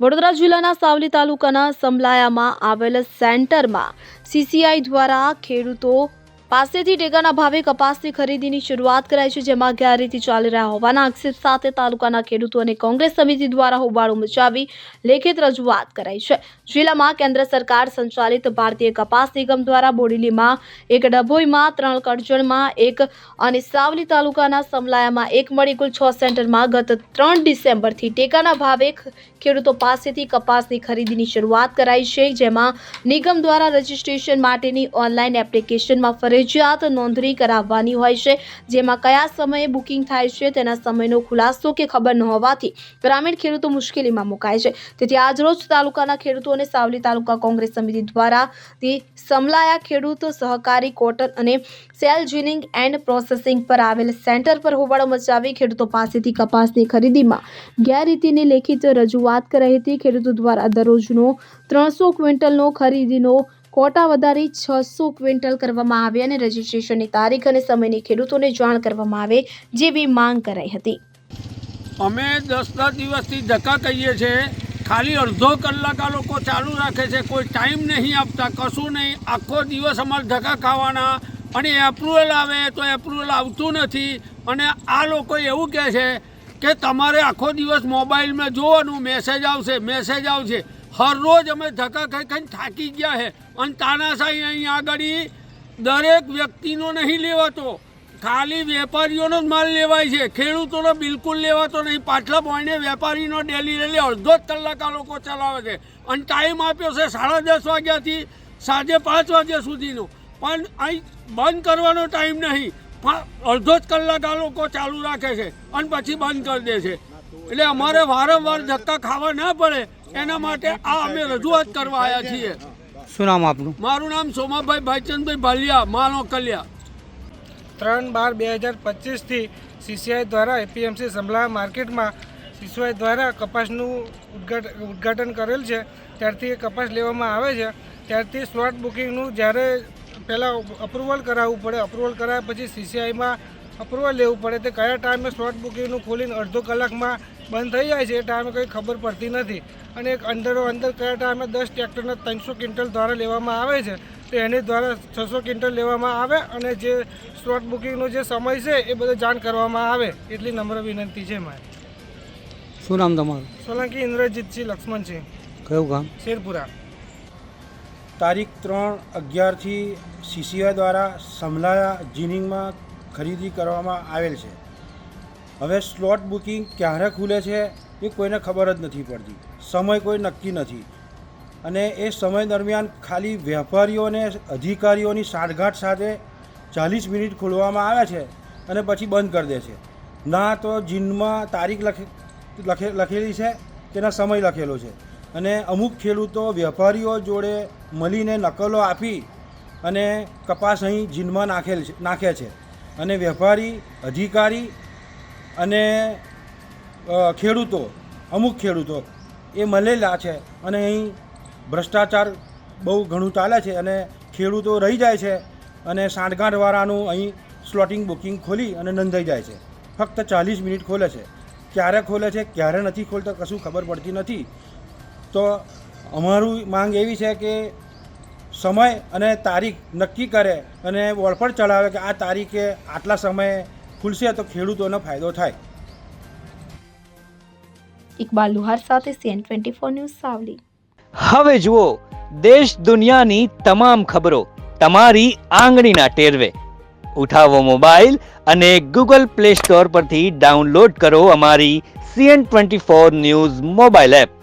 વડોદરા જિલ્લાના સાવલી તાલુકાના સમલાયામાં આવેલ સેન્ટરમાં સીસીઆઈ દ્વારા ખેડૂતો પાસેથી ટેકાના ભાવે કપાસની ખરીદીની શરૂઆત કરાઈ છે, જેમાં ગેરરીતિ ચાલી રહ્યા હોવાના આક્ષેપ સાથે તાલુકાના ખેડૂતો અને કોંગ્રેસ સમિતિ દ્વારા હોબાળો મચાવી લેખિત રજૂઆત કરાઈ છે. જિલ્લામાં કેન્દ્ર સરકાર સંચાલિત ભારતીય કપાસ નિગમ દ્વારા બોડેલીમાં એક ડભોઈમાં ત્રણ કરજણમાં એક અને સાવલી તાલુકાના સમલાયામાં એક મળી કુલ છ સેન્ટરમાં ગત ત્રણ ડિસેમ્બરથી ટેકાના ભાવે ખેડૂતો પાસેથી કપાસની ખરીદીની શરૂઆત કરાઈ છે, જેમાં નિગમ દ્વારા રજીસ્ટ્રેશન માટેની ઓનલાઈન એપ્લિકેશનમાં ફરજિયાત નોંધણી કરાવવાની હોય છે. જેમાં કયા સમયે બુકિંગ થાય છે, તેના સમયનો ખુલાસો કે ખબર ન હોવાથી ગ્રામીણ ખેડૂતો મુશ્કેલીમાં મુકાય છે. તેથી આજરોજ તાલુકાના ખેડૂતો અને સાવલી તાલુકા કોંગ્રેસ સમિતિ દ્વારા તે સમલાયા ખેડૂત સહકારી કોટન અને સેલ જીનિંગ એન્ડ પ્રોસેસિંગ પર આવેલ સેન્ટર પર હોબાળો મચાવી ખેડૂતો પાસેથી કપાસની ખરીદીમાં ગેરરીતિની લેખિત રજૂઆત કરાઈ હતી. ખેડૂતો દ્વારા દરરોજનો ત્રણસો ક્વિન્ટલનો ખરીદીનો કોટા વધારી છસો ક્વિન્ટલ કરવામાં આવે અને રજીસ્ટ્રેશનની તારીખ અને સમયની ખેડૂતોને જાણ કરવામાં આવે જેવી માંગ કરાઈ હતી. અમે દસ દસ દિવસથી ધક્કા કહીએ છીએ. ખાલી અડધો કલાક આ લોકો ચાલુ રાખે છે. કોઈ ટાઈમ નહીં આપતા, કશું નહીં. આખો દિવસ અમારે ધક્કા ખાવાના. અને એપ્રુવલ આવે તો એપ્રુવલ આવતું નથી. અને આ લોકો એવું કહે છે કે તમારે આખો દિવસ મોબાઈલમાં જોવાનું, મેસેજ આવશે મેસેજ આવશે. હરરોજ અમે ધક્કા ખાઈ ખાઈને થાકી ગયા છે અને તાનાશાહી અહીં આગળ દરેક વ્યક્તિનો નહીં લેવાતો. ખાલી વેપારીઓનો જ માલ લેવાય છે. ખેડૂતોનો બિલકુલ લેવાતો નહીં. પાછલા પોઈને વેપારીનો ડેલી રેલી અડધો જ કલાક આ લોકો ચલાવે છે. અને ટાઈમ આપ્યો છે સાડા દસ વાગ્યાથી સાંજે પાંચ વાગ્યા સુધીનો. પણ અહીં બંધ કરવાનો ટાઈમ નહીં. અડધો જ કલાક આ લોકો ચાલુ રાખે છે. અને પછી બંધ કરી દે છે. એટલે અમારે વારંવાર ધક્કા ખાવા ના પડે. એના માટે આ અમે રજૂઆત કરવા આવ્યા છીએ. શું નામ આપનું? મારું નામ સોમાભાઈ ભાઈચંદભાઈ ભાલિયા માનો કલ્યા. ત્રણ બાર બે હજાર પચીસથી સીસીઆઈ દ્વારા એપીએમસી સંભળા માર્કેટમાં સીસીઆઈ દ્વારા કપાસનું ઉદઘાટન ઉદ્ઘાટન કરેલ છે. ત્યારથી એ કપાસ લેવામાં આવે છે. ત્યારથી સ્લોટ બુકિંગનું જ્યારે પહેલાં અપ્રુવલ કરાવવું પડે અપ્રુવલ કરાવ્યા પછી સીસીઆઈમાં અપ્રુવલ લેવું પડે તે કયા ટાઈમે સ્લોટ બુકિંગનું ખોલીને અડધો કલાકમાં બંધ થઈ જાય છે એ ટાઈમે કંઈ ખબર પડતી નથી. અને એક અંદરો અંદર કયા ટાઈમે દસ ટ્રેક્ટરના ત્રણસો ક્વિન્ટલ દ્વારા લેવામાં આવે છે તો એની દ્વારા છસો ક્વિન્ટલ લેવામાં આવે અને જે સ્લોટ બુકિંગનો જે સમય છે એ બધો જાણ કરવામાં આવે. એટલી નમ્ર વિનંતી છે મારી. શું નામ તમારું? સોલંકી ઇન્દ્રજીતસિંહ લક્ષ્મણસિંહ. કયું ગામ? શેરપુરા. તારીખ ત્રણ અગિયારથી સીસીઆઈ દ્વારા સમલાયા જીનિંગમાં ખરીદી કરવામાં આવેલ છે. હવે સ્લોટ બુકિંગ ક્યારે ખુલે છે એ કોઈને ખબર જ નથી પડતી. સમય કોઈ નક્કી નથી. અને એ સમય દરમિયાન ખાલી વેપારીઓ અને અધિકારીઓની સાંઠગાંઠ સાથે ચાલીસ મિનિટ ખોલવામાં આવે છે અને પછી બંધ કરી દે છે. ના તો જીનમાં તારીખ લખે લખે, લખેલી છે કે ના સમય લખેલો છે. અને અમુક ખેડૂતો વેપારીઓ જોડે મળીને નકલો આપી અને કપાસ અહીં જીનમાં નાખેલ છે, નાખે છે. અને વેપારી, અધિકારી અને ખેડૂતો, અમુક ખેડૂતો, એ મળેલા છે અને અહીં ભ્રષ્ટાચાર બહુ ઘણું ચાલે છે અને ખેડૂતો રહી જાય છે અને સાંઠગાંઠવાળાનું અહીં સ્લોટિંગ, બુકિંગ ખોલી અને નોંધાઈ જાય છે. ફક્ત ચાલીસ મિનિટ ખોલે છે. ક્યારે ખોલે છે, ક્યારે નથી ખોલતા, કશું ખબર પડતી નથી. તો અમારું માંગ એવી છે કે સમય અને તારીખ નક્કી કરે અને વળફળ ચડાવે કે આ તારીખે આટલા સમયે ખુલશે તો ખેડૂતોને ફાયદો થાય. ઇકબાલ લુહાર સાથે CN twenty four news Savli. હવે જુઓ દેશ દુનિયાની તમામ ખબરો તમારી આંગળીના ટેરવે. ઉઠાવો મોબાઈલ અને ગૂગલ પ્લે સ્ટોર પરથી ડાઉનલોડ કરો અમારી CN twenty four news mobile app.